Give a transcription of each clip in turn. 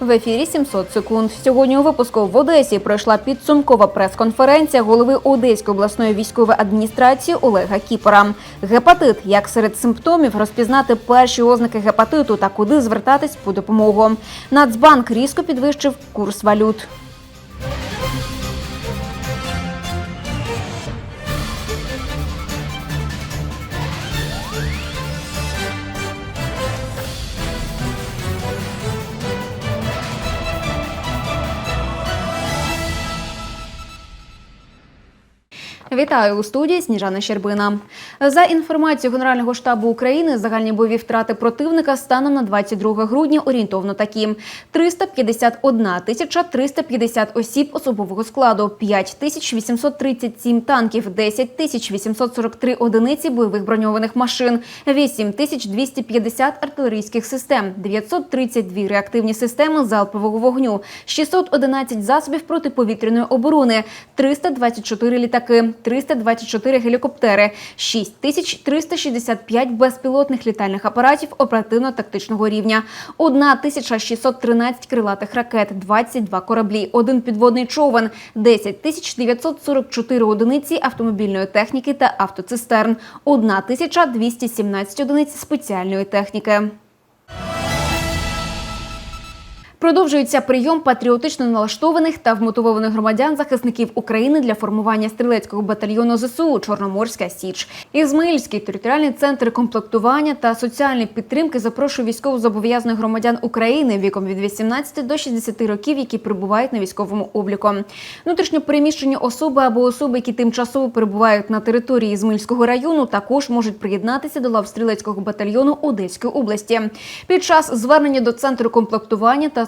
В ефірі 700 секунд. Сьогодні у випуску в Одесі пройшла підсумкова прес-конференція голови Одеської обласної військової адміністрації Олега Кіпера. Гепатит як серед симптомів розпізнати перші ознаки гепатиту та куди звертатись по допомогу. Нацбанк різко підвищив курс валют. Вітаю у студії Сніжана Щербина. За інформацією Генерального штабу України, загальні бойові втрати противника станом на 22 грудня орієнтовно такі: 351 тисяча 350 осіб особового складу, 5 тисяч 837 танків, 10 тисяч 843 одиниці бойових броньованих машин, 8 тисяч 250 артилерійських систем, 932 реактивні системи залпового вогню, 611 засобів протиповітряної оборони, 324 літаки, 324 гелікоптери, 6365 безпілотних літальних апаратів оперативно-тактичного рівня, 1613 крилатих ракет, 22 кораблі, один підводний човен, 10 944 одиниці автомобільної техніки та автоцистерн, 1217 одиниць спеціальної техніки. Продовжується прийом патріотично налаштованих та вмотивованих громадян захисників України для формування стрілецького батальйону ЗСУ Чорноморська Січ. Ізмаїльський територіальний центр комплектування та соціальної підтримки запрошує військовозобов'язаних громадян України віком від 18 до 60 років, які перебувають на військовому обліку. Внутрішньо переміщені особи або особи, які тимчасово перебувають на території Ізмаїльського району, також можуть приєднатися до лав стрілецького батальйону Одеської області. Під час звернення до центру комплектування та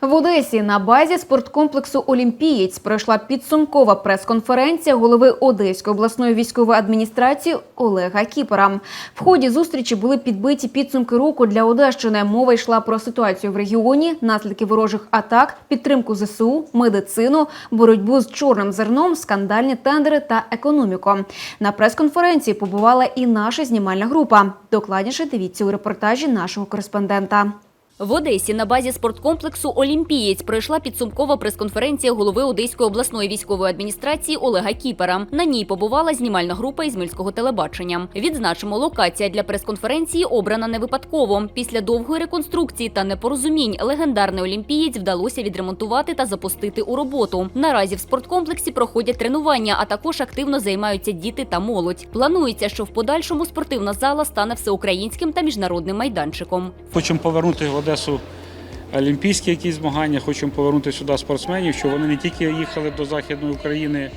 В Одесі на базі спорткомплексу Олімпієць пройшла підсумкова прес-конференція голови Одеської обласної військової адміністрації Олега Кіпера. В ході зустрічі були підбиті підсумки року для Одещини. Мова йшла про ситуацію в регіоні, наслідки ворожих атак, підтримку ЗСУ, медицину, боротьбу з чорним зерном, скандальні тендери та економіку. На прес-конференції побувала і наша знімальна група. Докладніше дивіться у репортажі нашого кореспондента. В Одесі на базі спорткомплексу Олімпієць пройшла підсумкова прес-конференція голови Одеської обласної військової адміністрації Олега Кіпера. На ній побувала знімальна група Ізмельського телебачення. Відзначимо, локація для прес-конференції обрана не випадково. Після довгої реконструкції та непорозумінь легендарний олімпієць вдалося відремонтувати та запустити у роботу. Наразі в спорткомплексі проходять тренування, а також активно займаються діти та молодь. Планується, що в подальшому спортивна зала стане всеукраїнським та міжнародним майданчиком. Хочемо повернути в Одесу олімпійські якісь змагання, хочемо повернути сюди спортсменів, щоб вони не тільки їхали до Західної України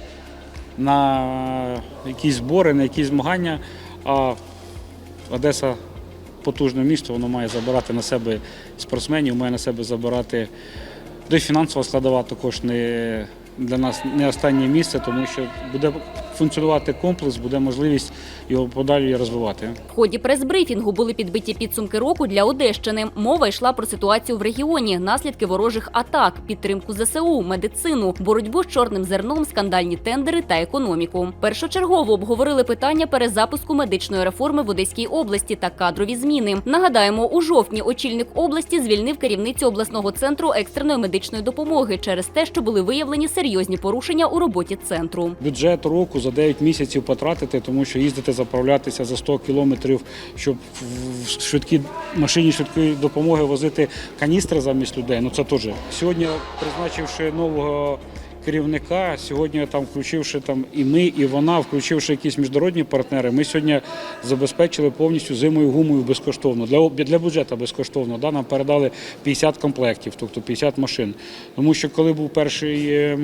на якісь збори, на якісь змагання, а Одеса потужне місто, воно має забирати на себе спортсменів, має на себе забирати. Де фінансова складова також не для нас не останнє місце, тому що буде функціонувати комплекс, буде можливість його подалі розвивати. В ході прес-брифінгу були підбиті підсумки року для Одещини. Мова йшла про ситуацію в регіоні, наслідки ворожих атак, підтримку ЗСУ, медицину, боротьбу з чорним зерном, скандальні тендери та економіку. Першочергово обговорили питання перезапуску медичної реформи в Одеській області та кадрові зміни. Нагадаємо, у жовтні очільник області звільнив керівницю обласного центру екстреної медичної допомоги через те, що були виявлені серйозні порушення у роботі центру. Бюджет року за 9 місяців потратити, тому що їздити заправлятися за 100 кілометрів, щоб в швидкі машині швидкої допомоги возити каністри замість людей. Ну це теж. Сьогодні, призначивши нового керівника, сьогодні там включивши там і ми, і вона, включивши якісь міжнародні партнери, ми сьогодні забезпечили повністю зимою гумою безкоштовно. Для, для бюджету безкоштовно. Да, нам передали 50 комплектів, тобто 50 машин. Тому що коли був перший е,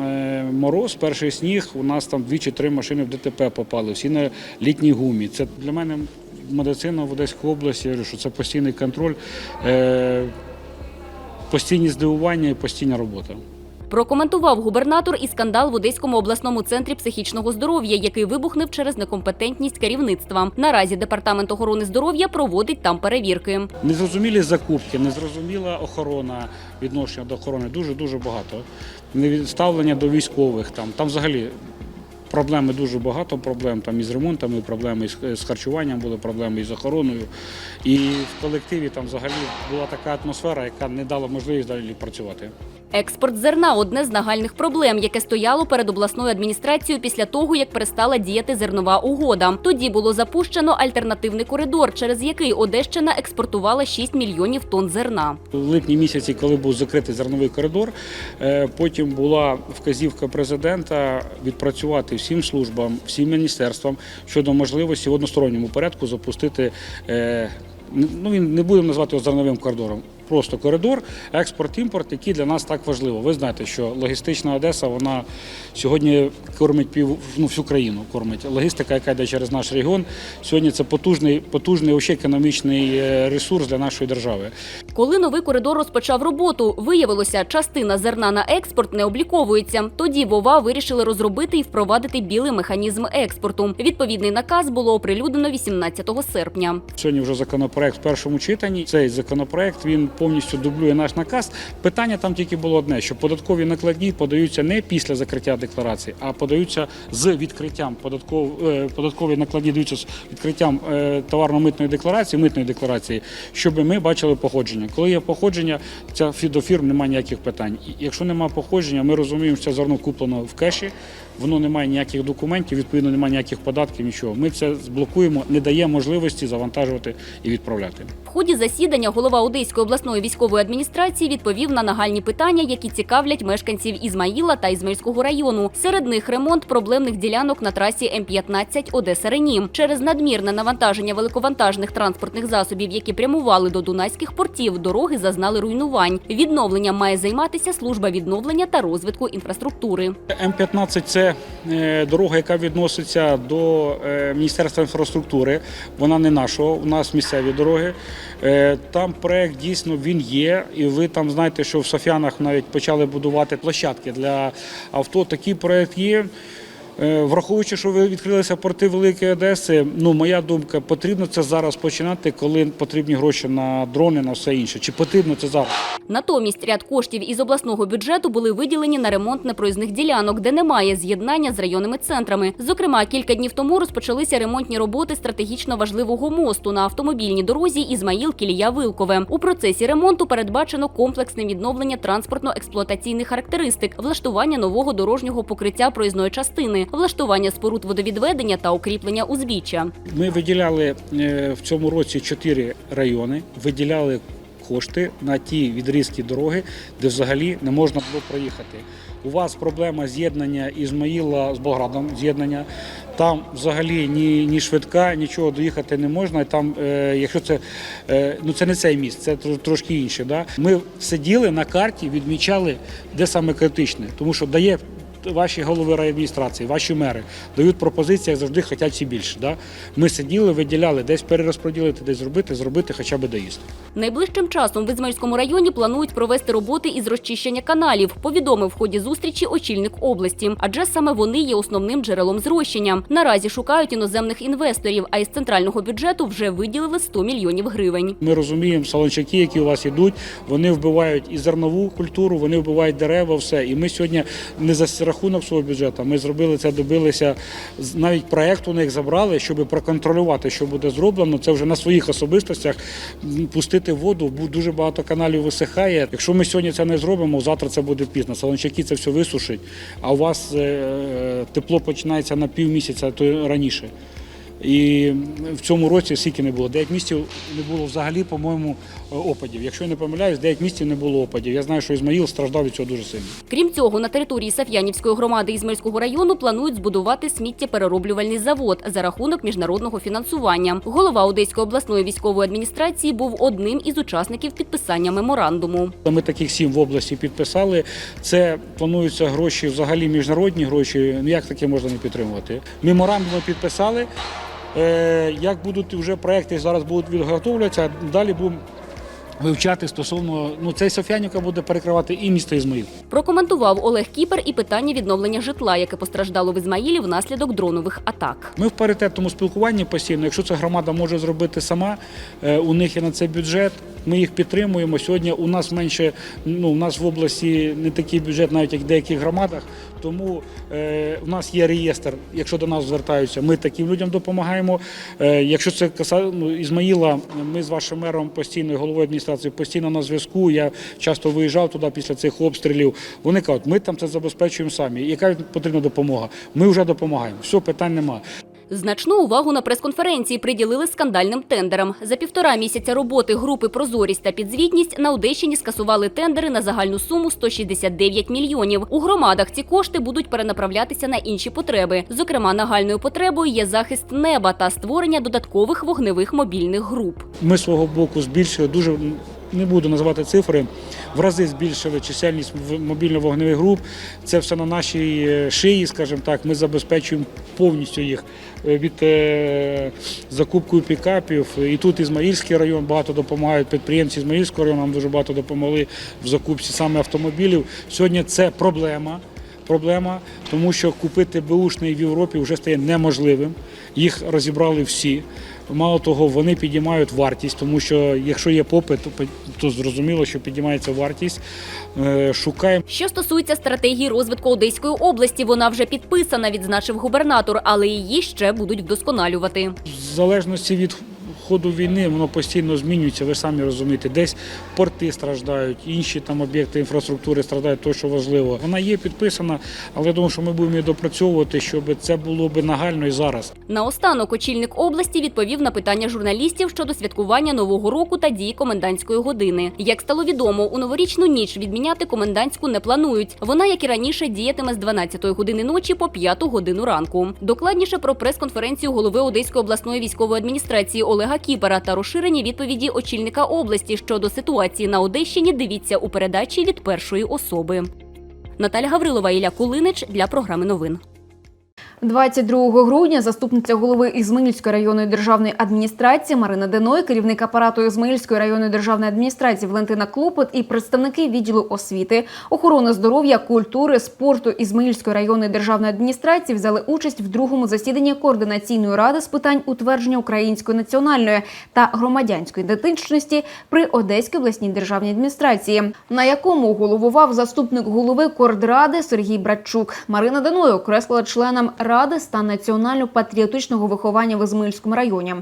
е, мороз, перший сніг, у нас там дві чи три машини в ДТП попали, всі на літній гумі. Це для мене медицина в Одеській області, я говорю, що це постійний контроль, е, постійні здивування і постійна робота. Прокоментував губернатор і скандал в Одеському обласному центрі психічного здоров'я, який вибухнув через некомпетентність керівництва. Наразі департамент охорони здоров'я проводить там перевірки. Незрозумілі закупки, незрозуміла охорона, відношення до охорони дуже дуже багато. Невідставлення до військових там, там взагалі. Проблеми дуже багато проблем там із ремонтами, проблеми із, з харчуванням були, проблеми із охороною. І в колективі там взагалі була така атмосфера, яка не дала можливість далі працювати. Експорт зерна одне з нагальних проблем, яке стояло перед обласною адміністрацією після того, як перестала діяти зернова угода. Тоді було запущено альтернативний коридор, через який Одещина експортувала 6 мільйонів тонн зерна. У липні місяці, коли був закритий зерновий коридор, е, потім була вказівка президента відпрацювати всім службам, всім міністерствам щодо можливості в односторонньому порядку запустити. е, Ну, він не будемо назвати його зерновим коридором. Просто коридор, експорт-імпорт, який для нас так важливо. Ви знаєте, що логістична Одеса вона сьогодні кормить пів ну, всю країну. Кормить логістика, яка йде через наш регіон. Сьогодні це потужний, потужний вообще економічний е, ресурс для нашої держави. Коли новий коридор розпочав роботу, виявилося, частина зерна на експорт не обліковується. Тоді Вова вирішили розробити і впровадити білий механізм експорту. Відповідний наказ було оприлюднено 18 серпня. Сьогодні вже законопроект в першому читанні. Цей законопроект він повністю дублює наш наказ. Питання там тільки було одне: що податкові накладні подаються не після закриття декларації, а подаються з відкриттям податков... е, податкові накладні даються з відкриттям е, товарно-митної декларації, митної декларації, щоб ми бачили походження. Коли є походження, ця до фірм немає ніяких питань. Якщо немає походження, ми розуміємо, що це зерно куплено в кеші. Воно не має ніяких документів, відповідно, немає ніяких податків, нічого. Ми це зблокуємо, не дає можливості завантажувати і відправляти. В ході засідання голова Одеської обласної військової адміністрації відповів на нагальні питання, які цікавлять мешканців Ізмаїла та Ізмаїльського району. Серед них ремонт проблемних ділянок на трасі М-15 Одеса Ренім. Через надмірне навантаження великовантажних транспортних засобів, які прямували до дунайських портів, дороги зазнали руйнувань. Відновленням має займатися служба відновлення та розвитку інфраструктури. М-15 – це е, дорога, яка відноситься до е, Міністерства інфраструктури. Вона не нашого, у нас місцеві дороги. Е, Там проект дійсно він є, і ви там знаєте, що в Софіанах навіть почали будувати площадки для авто. Такий проект є. Е, Враховуючи, що ви відкрилися порти Великої Одеси, ну моя думка, потрібно це зараз починати, коли потрібні гроші на дрони, на все інше. Чи потрібно це зараз? Натомість ряд коштів із обласного бюджету були виділені на ремонт непроїзних ділянок, де немає з'єднання з районними центрами. Зокрема, кілька днів тому розпочалися ремонтні роботи стратегічно важливого мосту на автомобільній дорозі Ізмаїл Кілія Вилкове. У процесі ремонту передбачено комплексне відновлення транспортно-експлуатаційних характеристик, влаштування нового дорожнього покриття проїзної частини, влаштування споруд водовідведення та укріплення узбіччя. Ми виділяли е, в цьому році чотири райони, виділяли кошти на ті відрізки дороги, де взагалі не можна було проїхати. У вас проблема з'єднання Ізмаїла з Болградом, з'єднання. Там взагалі ні, ні швидка, нічого доїхати не можна. Там, е, якщо це е, ну це не цей міст, це трошки інше. Да? Ми сиділи на карті, відмічали, де саме критичне, тому що дає ваші голови райадміністрації, ваші мери дають пропозиції, як завжди хочуть всі більше. Да? Ми сиділи, виділяли, десь перерозподілити, десь зробити, зробити хоча б доїзд. Найближчим часом в Ізмаїльському районі планують провести роботи із розчищення каналів, повідомив в ході зустрічі очільник області. Адже саме вони є основним джерелом зрощення. Наразі шукають іноземних інвесторів, а із центрального бюджету вже виділили 100 мільйонів гривень. Ми розуміємо, салончаки, які у вас йдуть, вони вбивають і зернову культуру, вони вбивають дерева, все. І ми сьогодні не за рахунок свого бюджету. Ми зробили це, добилися навіть проект у них забрали, щоб проконтролювати, що буде зроблено. Це вже на своїх особистостях пустити воду. Дуже багато каналів висихає. Якщо ми сьогодні це не зробимо, завтра це буде пізно. Солончаки це все висушить, а у вас е, тепло починається на півмісяця, то раніше. І в цьому році скільки не було. 9 місяців не було взагалі, по-моєму, опадів. Якщо я не помиляюсь, 9 місяців не було опадів. Я знаю, що Ізмаїл страждав від цього дуже сильно. Крім цього, на території Саф'янівської громади Ізмельського району планують збудувати сміттєперероблювальний завод за рахунок міжнародного фінансування. Голова Одеської обласної військової адміністрації був одним із учасників підписання меморандуму. Ми таких сім в області підписали. Це плануються гроші, взагалі міжнародні гроші. Як таке можна не підтримувати? Меморандуми підписали. Е, Як будуть вже проекти зараз будуть відготовлюватися, далі будемо вивчати стосовно ну цей Соф'янівка буде перекривати і місто Ізмаїл. Прокоментував Олег Кіпер і питання відновлення житла, яке постраждало в Ізмаїлі внаслідок дронових атак. Ми в паритетному спілкуванні постійно. Якщо це громада може зробити сама, е, у них є на це бюджет. Ми їх підтримуємо. Сьогодні у нас менше, ну у нас в області не такий бюджет, навіть як в деяких громадах. Тому е, в нас є реєстр. Якщо до нас звертаються, ми таким людям допомагаємо. Е, якщо це ну, Ізмаїла, ми з вашим мером постійно головою адміністрації постійно на зв'язку. Я часто виїжджав туди після цих обстрілів. Вони кажуть, ми там це забезпечуємо самі. Яка потрібна допомога? Ми вже допомагаємо. Все, питань немає. Значну увагу на прес-конференції приділили скандальним тендерам. За півтора місяця роботи групи Прозорість та підзвітність на Одещині скасували тендери на загальну суму 169 мільйонів. У громадах ці кошти будуть перенаправлятися на інші потреби. Зокрема, нагальною потребою є захист неба та створення додаткових вогневих мобільних груп. Ми свого боку збільшили дуже. Не буду називати цифри, в рази збільшили чисельність мобільно-вогневих груп. Це все на нашій е, шиї, скажімо так. Ми забезпечуємо повністю їх е, від е, закупкою пікапів. І тут Ізмаїльський район багато допомагають. Підприємці Ізмаїльського району нам дуже багато допомогли в закупці саме автомобілів. Сьогодні це проблема. Проблема, тому що купити беушний в Європі вже стає неможливим. Їх розібрали всі. Мало того, вони підіймають вартість, тому що якщо є попит, то, зрозуміло, що підіймається вартість. Е, Шукаємо Що стосується стратегії розвитку Одеської області, вона вже підписана, відзначив губернатор, але її ще будуть вдосконалювати. в залежності від ходу війни, воно постійно змінюється. Ви самі розумієте, десь порти страждають, інші там об'єкти інфраструктури страждають, то що важливо. Вона є підписана, але я думаю, що ми будемо її допрацьовувати, щоб це було би нагально і зараз. Наостанок очільник області відповів на питання журналістів щодо святкування нового року та дії комендантської години. Як стало відомо, у новорічну ніч відміняти комендантську не планують. Вона, як і раніше, діятиме з 12 години ночі по 5 годину ранку. Докладніше про прес-конференцію голови Одеської обласної військової адміністрації Олега Кіпера та розширені відповіді очільника області щодо ситуації на Одещині. Дивіться у передачі від першої особи. Наталя Гаврилова, Ілля Кулинич для програми новин. 22 грудня заступниця голови Ізмаїльської районної державної адміністрації Марина Деной, керівник апарату Ізмаїльської районної державної адміністрації Валентина Клопот і представники відділу освіти, охорони здоров'я, культури, спорту Ізмаїльської районної державної адміністрації взяли участь в другому засіданні координаційної ради з питань утвердження української національної та громадянської ідентичності при Одеській обласній державній адміністрації, на якому головував заступник голови Кордради Сергій Братчук. Марина Деной окреслила членам ради стан національно-патріотичного виховання в Ізмаїльському районі.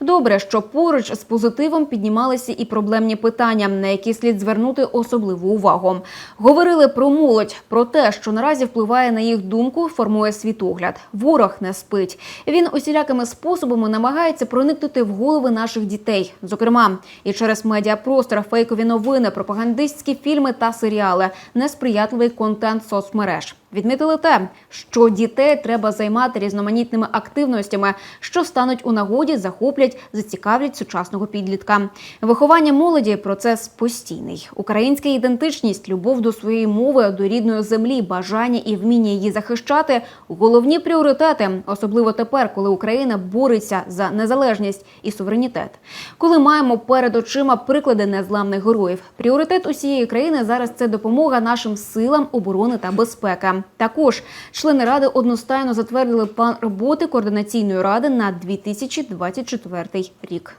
Добре, що поруч з позитивом піднімалися і проблемні питання, на які слід звернути особливу увагу. Говорили про молодь, про те, що наразі впливає на їх думку, формує світогляд. Ворог не спить. Він усілякими способами намагається проникнути в голови наших дітей, зокрема і через медіапростор, фейкові новини, пропагандистські фільми та серіали, несприятливий контент соцмереж. Відмітили те, що дітей треба займати різноманітними активностями, що стануть у нагоді, захоплять, зацікавлять сучасного підлітка. Виховання молоді процес постійний. Українська ідентичність, любов до своєї мови, до рідної землі, бажання і вміння її захищати головні пріоритети, особливо тепер, коли Україна бореться за незалежність і суверенітет. Коли маємо перед очима приклади незламних героїв. Пріоритет усієї країни зараз це допомога нашим силам оборони та безпеки. Також члени ради одностайно затвердили план роботи координаційної ради на 2024 рік.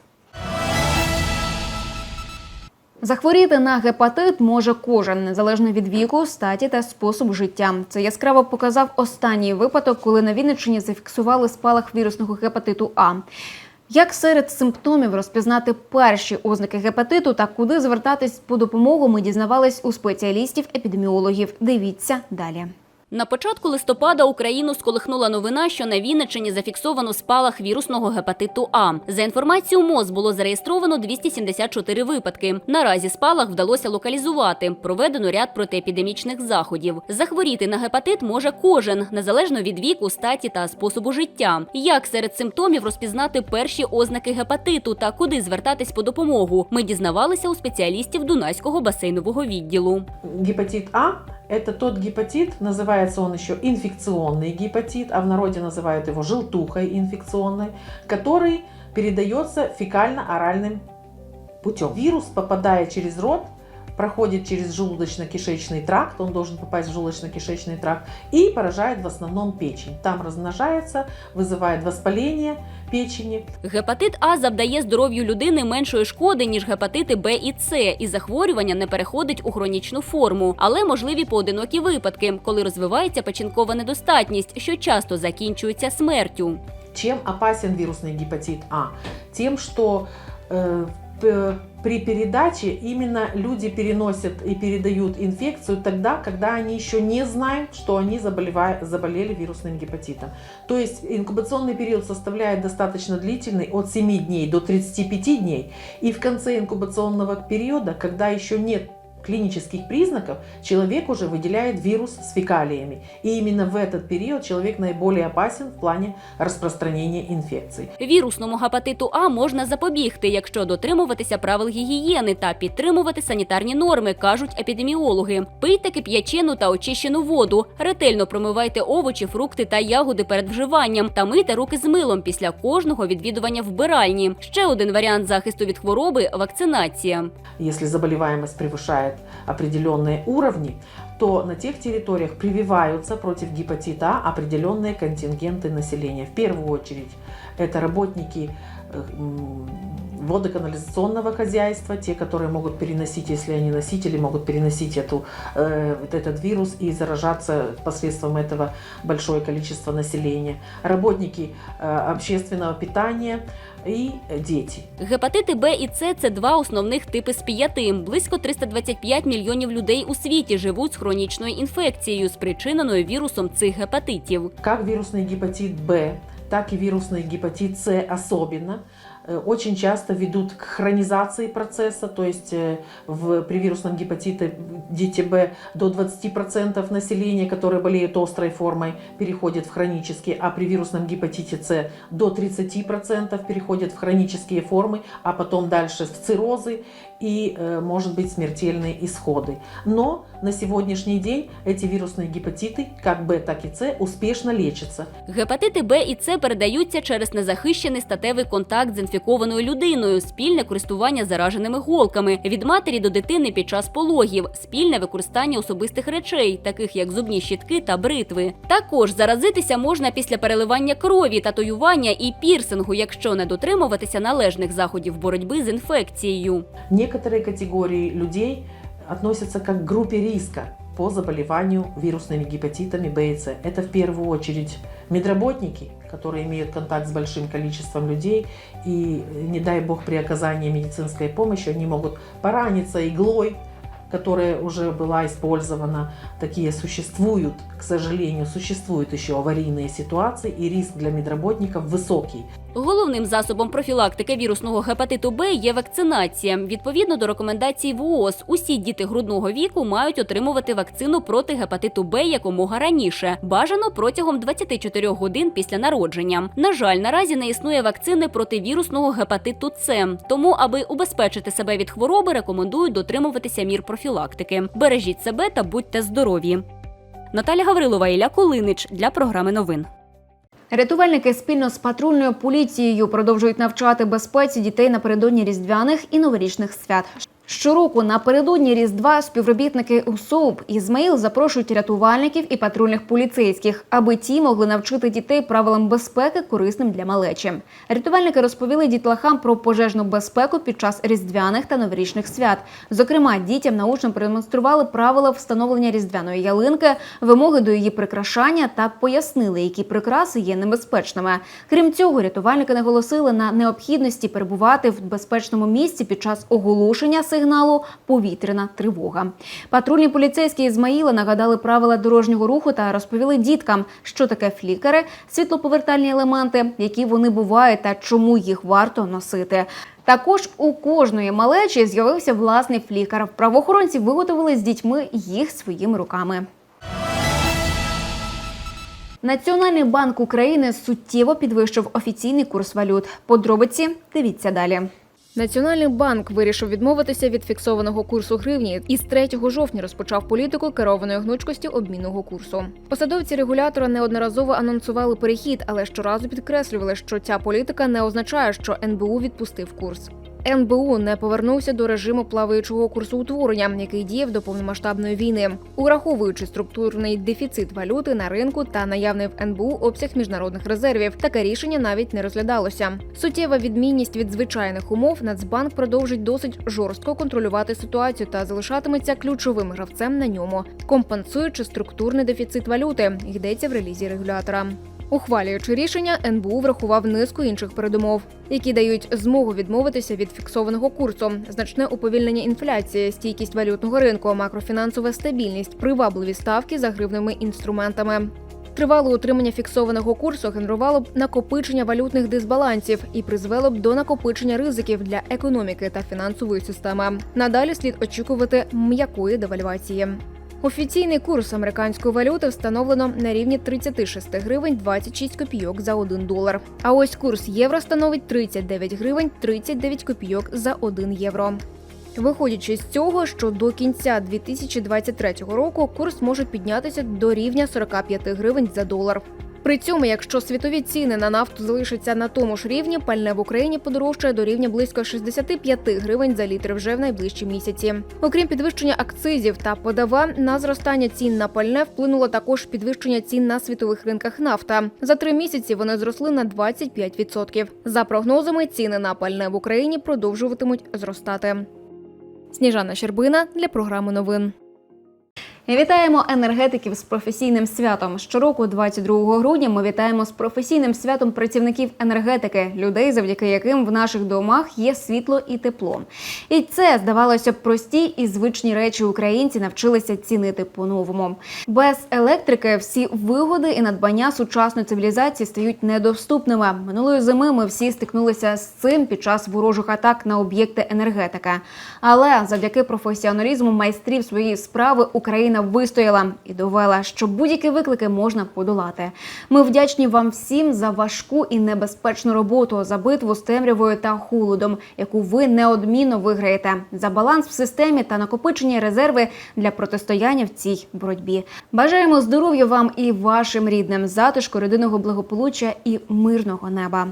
Захворіти на гепатит може кожен, незалежно від віку, статі та способу життя. Це яскраво показав останній випадок, коли на Вінниччині зафіксували спалах вірусного гепатиту А. Як серед симптомів розпізнати перші ознаки гепатиту та куди звертатись по допомогу, ми дізнавались у спеціалістів-епідеміологів. Дивіться далі. На початку листопада Україну сколихнула новина, що на Вінниччині зафіксовано спалах вірусного гепатиту А. За інформацією МОЗ було зареєстровано 274 випадки. Наразі спалах вдалося локалізувати. Проведено ряд протиепідемічних заходів. Захворіти на гепатит може кожен, незалежно від віку, статі та способу життя. Як серед симптомів розпізнати перші ознаки гепатиту та куди звертатись по допомогу? Ми дізнавалися у спеціалістів Дунайського басейнового відділу. Гепатит А – это тот гепатит, называется он еще инфекционный гепатит, а в народе называют его желтухой инфекционной, который передается фекально-оральным путем. Вирус, попадая через рот, проходит через желудочно-кишечный тракт, он должен попасть в желудочно-кишечный тракт и поражает в основном печень. Там размножается, вызывает воспаление печени, Гепатит А завдає здоров'ю людини меншої шкоди, ніж гепатити Б і С, і захворювання не переходить у хронічну форму. Але можливі поодинокі випадки, коли розвивається печінкова недостатність, що часто закінчується смертю. Чим опасен вірусний гепатит А? Тим, що п- при передаче именно люди переносят и передают инфекцию тогда, когда они еще не знают, что они заболели вирусным гепатитом. То есть инкубационный период составляет достаточно длительный, от 7 дней до 35 дней. И в конце инкубационного периода, когда еще нет клинических признаков, человек уже выделяет вирус с фекалиями. И именно в этот период человек наиболее опасен в плане распространения инфекций. Вірусному гепатиту А можна запобігти, якщо дотримуватися правил гігієни та підтримувати санітарні норми, кажуть епідеміологи. Пийте кип'ячену та очищену воду, ретельно промивайте овочі, фрукти та ягоди перед вживанням та мийте руки з милом після кожного відвідування вбиральні. Ще один варіант захисту від хвороби вакцинація. Если заболеваемость превышает определенные уровни, то на тех территориях прививаются против гепатита А определенные контингенты населения. В первую очередь это работники э, м, водоканализационного хозяйства, те, которые могут переносить, если они носители, могут переносить эту, э, вот этот вирус и заражаться посредством этого большое количество населения. Работники э, общественного питания и э, дети. Гепатити Б і С – це два основних типи спіяти. Близько 325 мільйонів людей у світі живуть з хронічною інфекцією, спричиненою вірусом цих гепатитів. как вирусный гепатит Б, так и вирусный гепатит С особенно, э, очень часто ведут к хронизации процесса, то есть э, в, при вирусном гепатите дите Б до 20% населения, которые болеют острой формой, переходит в хронические, а при вирусном гепатите С до 30% переходят в хронические формы, а потом дальше в циррозы и, э, может быть, смертельные исходы. Но на сегодняшний день эти вирусные гепатиты, как Б, так и С, успешно лечатся. Гепатити Б і С передаються через незахищений статевий контакт з інфікованою людиною, спільне користування зараженими голками, від матері до дитини під час пологів, спільне використання особистих речей, таких як зубні щітки та бритви. Також заразитися можна після переливання крові, татуювання і пірсингу, якщо не дотримуватися належних заходів боротьби з інфекцією. Некоторые категории людей относятся как к группе риска по заболеванию вирусными гепатитами Б и С. Это в первую очередь медработники, которые имеют контакт с большим количеством людей, и, не дай бог, при оказании медицинской помощи они могут пораниться иглой, которая уже была использована. Такие существуют, к сожалению, существуют еще аварийные ситуации, и риск для медработников высокий. Головним засобом профілактики вірусного гепатиту Б є вакцинація. Відповідно до рекомендацій ВООЗ, усі діти грудного віку мають отримувати вакцину проти гепатиту Б якомога раніше, бажано протягом 24 годин після народження. На жаль, наразі не існує вакцини проти вірусного гепатиту С. Тому, аби убезпечити себе від хвороби, рекомендують дотримуватися мір профілактики. Бережіть себе та будьте здорові. Наталя Гаврилова, Ілля Кулинич для програми новин. Рятувальники спільно з патрульною поліцією продовжують навчати безпеці дітей напередодні різдвяних і новорічних свят. Щороку напередодні Різдва співробітники УСОУП Ізмаїл запрошують рятувальників і патрульних поліцейських, аби ті могли навчити дітей правилам безпеки, корисним для малечі. Рятувальники розповіли дітлахам про пожежну безпеку під час різдвяних та новорічних свят. Зокрема, дітям научно продемонстрували правила встановлення різдвяної ялинки, вимоги до її прикрашання та пояснили, які прикраси є небезпечними. Крім цього, рятувальники наголосили на необхідності перебувати в безпечному місці під час оголошення сигналу повітряна тривога. Патрульні поліцейські Ізмаїла нагадали правила дорожнього руху та розповіли діткам, що таке флікери, світлоповертальні елементи, які вони бувають та чому їх варто носити. Також у кожної малечі з'явився власний флікер. Правоохоронці виготовили з дітьми їх своїми руками. Національний банк України суттєво підвищив офіційний курс валют. Подробиці дивіться далі. Національний банк вирішив відмовитися від фіксованого курсу гривні і з 3 жовтня розпочав політику керованої гнучкості обмінного курсу. Посадовці регулятора неодноразово анонсували перехід, але щоразу підкреслювали, що ця політика не означає, що НБУ відпустив курс. НБУ не повернувся до режиму плаваючого курсу утворення, який діяв до повномасштабної війни, ураховуючи структурний дефіцит валюти на ринку та наявний в НБУ обсяг міжнародних резервів. Таке рішення навіть не розглядалося. Суттєва відмінність від звичайних умов Нацбанк продовжить досить жорстко контролювати ситуацію та залишатиметься ключовим гравцем на ньому, компенсуючи структурний дефіцит валюти. Йдеться в релізі регулятора. Ухвалюючи рішення, НБУ врахував низку інших передумов, які дають змогу відмовитися від фіксованого курсу, значне уповільнення інфляції, стійкість валютного ринку, макрофінансова стабільність, привабливі ставки за гривними інструментами. Тривале утримання фіксованого курсу генерувало б накопичення валютних дисбалансів і призвело б до накопичення ризиків для економіки та фінансової системи. Надалі слід очікувати м'якої девальвації. Офіційний курс американської валюти встановлено на рівні 36 гривень 26 копійок за 1 долар. А ось курс євро становить 39 гривень 39 копійок за 1 євро. Виходячи з цього, що до кінця 2023 року курс може піднятися до рівня 45 гривень за долар. При цьому, якщо світові ціни на нафту залишаться на тому ж рівні, пальне в Україні подорожчає до рівня близько 65 гривень за літр вже в найближчі місяці. Окрім підвищення акцизів та ПДВ, на зростання цін на пальне вплинуло також підвищення цін на світових ринках нафта. За три місяці вони зросли на 25%. За прогнозами, ціни на пальне в Україні продовжуватимуть зростати. Сніжана Щербина для програми новин. Вітаємо енергетиків з професійним святом. Щороку, 22 грудня, ми вітаємо з професійним святом працівників енергетики, людей, завдяки яким в наших домах є світло і тепло. І це здавалося б прості і звичні речі українці навчилися цінити по-новому. Без електрики всі вигоди і надбання сучасної цивілізації стають недоступними. Минулої зими ми всі стикнулися з цим під час ворожих атак на об'єкти енергетики. Але завдяки професіоналізму майстрів своєї справи Україна вистояла і довела, що будь-які виклики можна подолати. Ми вдячні вам всім за важку і небезпечну роботу, за битву з темрявою та холодом, яку ви неодмінно виграєте, за баланс в системі та накопичені резерви для протистояння в цій боротьбі. Бажаємо здоров'я вам і вашим рідним, затишку, родинного благополуччя і мирного неба.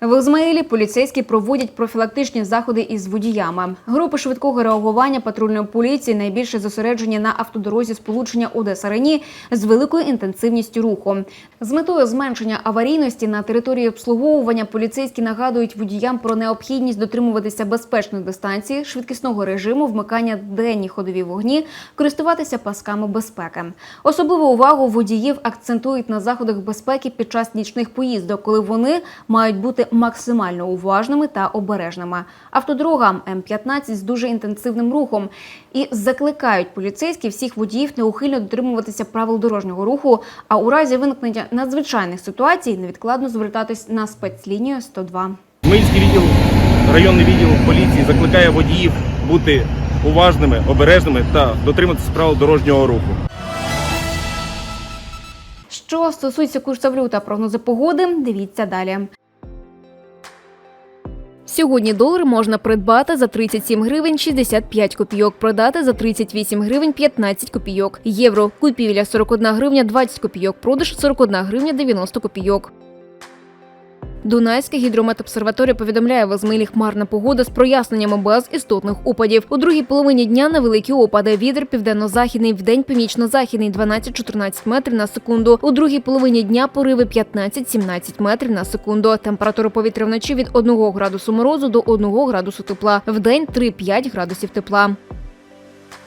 В Ізмаїлі поліцейські проводять профілактичні заходи із водіями. Групи швидкого реагування патрульної поліції найбільше зосереджені на автодорозі сполучення Одеса Рені з великою інтенсивністю руху. З метою зменшення аварійності на території обслуговування поліцейські нагадують водіям про необхідність дотримуватися безпечної дистанції, швидкісного режиму, вмикання денні ходові вогні, користуватися пасками безпеки. Особливу увагу водіїв акцентують на заходах безпеки під час нічних поїздок, коли вони мають бути максимально уважними та обережними. Автодорога М15 з дуже інтенсивним рухом і закликають поліцейські всіх водіїв неухильно дотримуватися правил дорожнього руху, а у разі виникнення надзвичайних ситуацій невідкладно звертатись на спецлінію 102. Мильський відділ, районний відділ поліції закликає водіїв бути уважними, обережними та дотримуватися правил дорожнього руху. Що стосується курсу валют та прогнози погоди, дивіться далі. Сьогодні долар можна придбати за 37 гривень 65 копійок, продати за 38 гривень 15 копійок. Євро купівля 41 гривня 20 копійок, продаж 41 гривня 90 копійок. Дунайська гідрометобсерваторія повідомляє в Ізмаїлі хмарна погода з проясненнями без істотних опадів. У другій половині дня невеликі опади. Вітер південно-західний, вдень північно-західний 12-14 метрів на секунду. У другій половині дня пориви 15-17 метрів на секунду. Температура повітря вночі від 1 градусу морозу до 1 градусу тепла. Вдень 3-5 градусів тепла.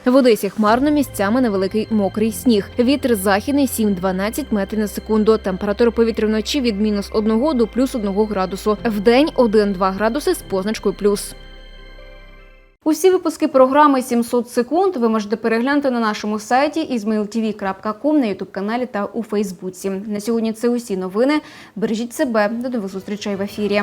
В Одесі хмарно місцями невеликий мокрий сніг. Вітер західний 7-12 метрів на секунду. Температура повітря вночі від мінус 1 до плюс 1 градусу. Вдень 1-2 градуси з позначкою плюс. Усі випуски програми «700 секунд ви можете переглянути на нашому сайті izmailtv.com, на ютуб каналі та у Фейсбуці. На сьогодні це усі новини. Бережіть себе. До нових зустрічей в ефірі.